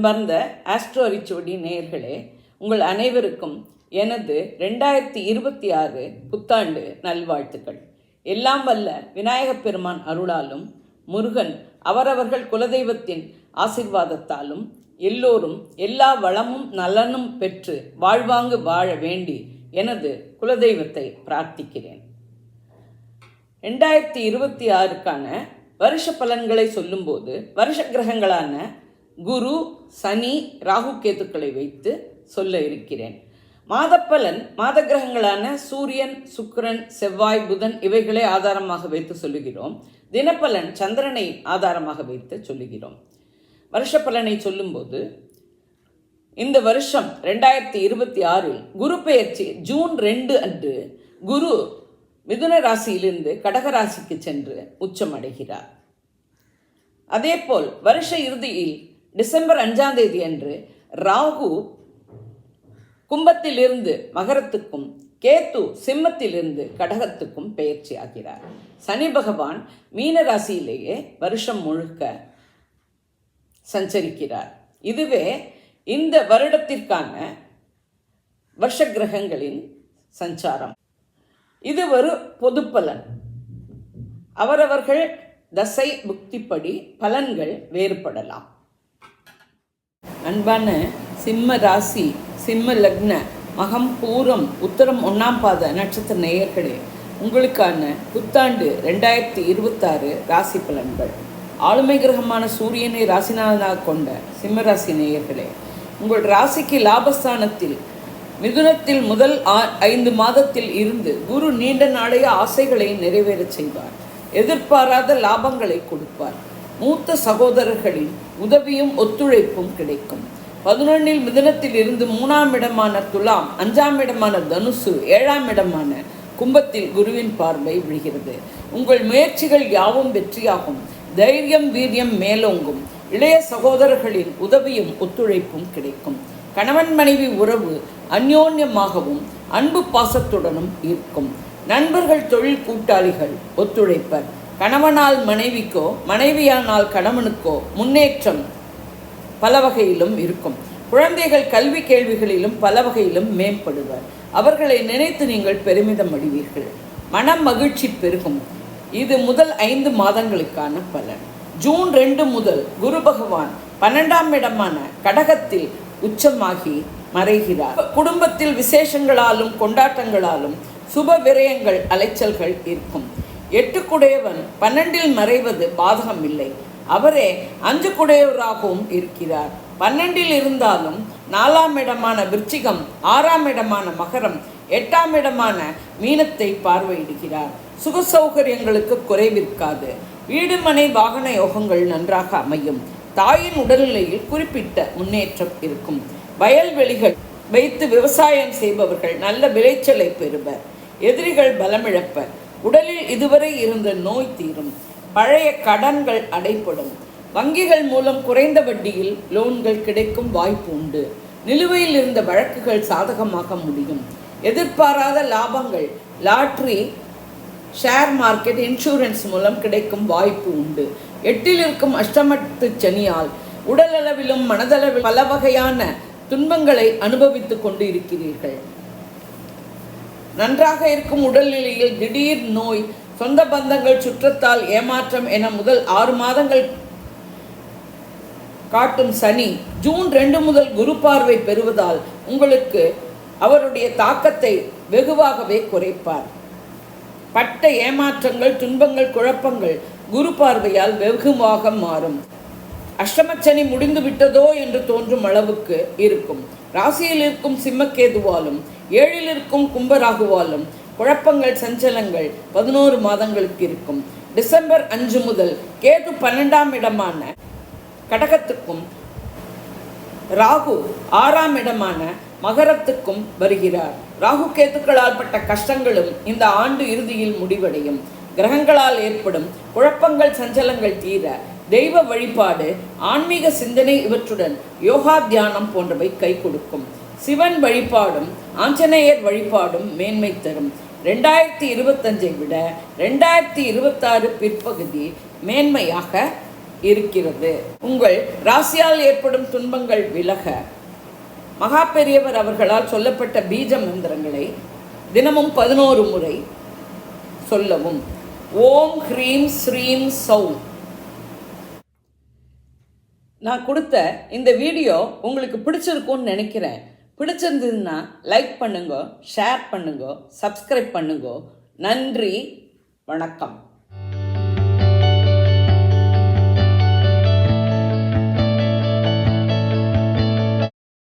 அன்பார்ந்த ஆஸ்ட்ரோ அரிச்சுவடி நேயர்களே உங்கள் அனைவருக்கும் எனது ரெண்டாயிரத்தி இருபத்தி ஆறு புத்தாண்டு நல்வாழ்த்துக்கள். எல்லாம் வல்ல விநாயகப் பெருமான் அருளாலும் முருகன் அவரவர்கள் குலதெய்வத்தின் ஆசிர்வாதத்தாலும் எல்லோரும் எல்லா வளமும் நலனும் பெற்று வாழ்வாங்கு வாழ வேண்டி எனது குலதெய்வத்தை பிரார்த்திக்கிறேன். ரெண்டாயிரத்தி இருபத்தி ஆறுக்கான வருஷ பலன்களை சொல்லும்போது வருஷ கிரகங்களான குரு சனி ராகு கேத்துக்களை வைத்து சொல்ல இருக்கிறேன். மாதப்பலன் மாத கிரகங்களான சூரியன் சுக்கிரன் செவ்வாய் புதன் இவைகளை ஆதாரமாக வைத்து சொல்லுகிறோம். தினப்பலன் சந்திரனை ஆதாரமாக வைத்து சொல்லுகிறோம். வருஷ பலனை சொல்லும்போது இந்த வருஷம் ரெண்டாயிரத்தி இருபத்தி ஆறில் குரு பெயர்ச்சி ஜூன் ரெண்டு அன்று குரு மிதுன ராசியிலிருந்து கடக ராசிக்கு சென்று உச்சமடைகிறார். அதேபோல் வருஷ இறுதியில் டிசம்பர் அஞ்சாம் தேதி அன்று ராகு கும்பத்திலிருந்து மகரத்துக்கும் கேத்து சிம்மத்திலிருந்து கடகத்துக்கும் பெயர்ச்சி ஆகிறார். சனி பகவான் மீன ராசியிலேயே வருஷம் முழுக்க சஞ்சரிக்கிறார். இதுவே இந்த வருடத்திற்கான வருஷ கிரகங்களின் சஞ்சாரம். இது ஒரு பொது பலன். அவரவர்கள் தசை புக்திப்படி பலன்கள் வேறுபடலாம். அன்பான சிம்ம ராசி சிம்ம லக்ன மகம் பூரம் உத்தரம் ஒன்றாம் பாத நட்சத்திர நேயர்களே உங்களுக்கான புத்தாண்டு ரெண்டாயிரத்தி இருபத்தாறு ராசி பலன்கள். ஆளுமை கிரகமான சூரியனை ராசிநாதனாக கொண்ட சிம்ம ராசி நேயர்களே உங்கள் ராசிக்கு லாபஸ்தானத்தில் மிதுனத்தில் முதல் ஆ- ஐந்து மாதத்தில் இருந்து குரு நீண்ட நாளைய ஆசைகளை நிறைவேறச் செய்வார். எதிர்பாராத லாபங்களை கொடுப்பார். மூத்த சகோதரர்களின் உதவியும் ஒத்துழைப்பும் கிடைக்கும். பதினொன்னில் மிதனத்தில் இருந்து மூணாம் இடமான துலாம் அஞ்சாம் இடமான தனுசு ஏழாம் இடமான கும்பத்தில் குருவின் பார்வை விழுகிறது. உங்கள் முயற்சிகள் யாவும் வெற்றியாகும். தைரியம் வீரியம் மேலோங்கும். இளைய சகோதரர்களின் உதவியும் ஒத்துழைப்பும் கிடைக்கும். கணவன் மனைவி உறவு அந்யோன்யமாகவும் அன்பு பாசத்துடனும் இருக்கும். நண்பர்கள் தொழில் கூட்டாளிகள் ஒத்துழைப்பர். கணவனால் மனைவிக்கோ மனைவியானால் கணவனுக்கோ முன்னேற்றம் பல வகையிலும் இருக்கும். குழந்தைகள் கல்வி கேள்விகளிலும் பல வகையிலும் மேம்படுவர். அவர்களை நினைத்து நீங்கள் பெருமிதம் அடைவீர்கள். மனம் மகிழ்ச்சி பெருகும். இது முதல் ஐந்து மாதங்களுக்கான பலன். ஜூன் ரெண்டு முதல் குரு பகவான் பன்னெண்டாம் இடமான கடகத்தில் உச்சமாகி மறைகிறார். குடும்பத்தில் விசேஷங்களாலும் கொண்டாட்டங்களாலும் சுப விரயங்கள் அலைச்சல்கள் இருக்கும். எட்டுக்குடையவன் பன்னெண்டில் மறைவது பாதகம் இல்லை அவரே அஞ்சு குடையவராகவும் இருக்கிறார். பன்னெண்டில் இருந்தாலும் நாலாம் இடமான விருச்சிகம் ஆறாம் இடமான மகரம் எட்டாம் இடமான மீனத்தை பார்வையிடுகிறார். சுக சௌகரியங்களுக்கு குறைவிருக்காது வீடு மனை வாகன யோகங்கள் நன்றாக அமையும். தாயின் உடல்நிலையில் குறிப்பிட்ட முன்னேற்றம் இருக்கும். வயல்வெளிகள் வைத்து விவசாயம் செய்பவர்கள் நல்ல விளைச்சலை பெறுவர். எதிரிகள் பலமிழப்பர். உடலில் இதுவரை இருந்த நோய் தீரும். பழைய கடன்கள் அடைப்படும். வங்கிகள் மூலம் குறைந்த வட்டியில் லோன்கள் கிடைக்கும் வாய்ப்பு உண்டு. நிலுவையில் இருந்த வழக்குகள் சாதகமாக முடியும். எதிர்பாராத லாபங்கள். லாட்ரி ஷேர் மார்க்கெட் இன்சூரன்ஸ் மூலம் கிடைக்கும் வாய்ப்பு உண்டு. எட்டில் இருக்கும் அஷ்டமத்து சனியால் உடலளவிலும் மனதளவில் பல வகையான துன்பங்களை அனுபவித்துக் கொண்டு இருக்கிறீர்கள். நன்றாக இருக்கும் உடல்நிலையில் திடீர் நோய் சொந்த பந்தங்கள் சுற்றத்தால் ஏமாற்றம் என முதல் ஆறு மாதங்கள் காட்டும் சனி ஜூன் ரெண்டு முதல் குரு பார்வை பெறுவதால் உங்களுக்கு அவருடைய தாக்கத்தை வெகுவாகவே குறைப்பார். பட்ட ஏமாற்றங்கள் துன்பங்கள் குழப்பங்கள் குரு பார்வையால் வெகுவாக மாறும். அஷ்டமச்சனி முடிந்து விட்டதோ என்று தோன்றும் அளவுக்கு இருக்கும். ராசியில் இருக்கும் சிம்மக்கேதுவாலும் ஏழில் இருக்கும் கும்பராகுவாலும் குழப்பங்கள் சஞ்சலங்கள் பதினோரு மாதங்களுக்கு இருக்கும். டிசம்பர் அஞ்சு முதல் கேது பன்னெண்டாம் இடமான கடகத்துக்கும் ராகு ஆறாம் இடமான மகரத்துக்கும் வருகிறார். ராகு கேத்துக்களால் பட்ட கஷ்டங்களும் இந்த ஆண்டு இறுதியில் முடிவடையும். கிரகங்களால் ஏற்படும் குழப்பங்கள் சஞ்சலங்கள் தீர தெய்வ வழிபாடு ஆன்மீக சிந்தனை இவற்றுடன் யோகா தியானம் போன்றவை கை கொடுக்கும். சிவன் வழிபாடும் ஆஞ்சநேயர் வழிபாடும் மேன்மை தரும். ரெண்டாயிரத்தி இருபத்தஞ்சை விட ரெண்டாயிரத்தி இருபத்தாறு பிற்பகுதி மேன்மையாக இருக்கிறது. உங்கள் ராசியால் ஏற்படும் துன்பங்கள் விலக மகா பெரியவர் அவர்களால் சொல்லப்பட்ட பீஜ மந்திரங்களை தினமும் பதினோரு முறை சொல்லவும். ஓம் ஹ்ரீம் ஸ்ரீம் சௌ நான் கொடுத்த இந்த வீடியோ உங்களுக்கு பிடிச்சிருக்கும்னு நினைக்கிறேன். பிடிச்சிருந்ததுன்னா லைக் பண்ணுங்க ஷேர் பண்ணுங்க சப்ஸ்கிரைப் பண்ணுங்க. நன்றி வணக்கம்.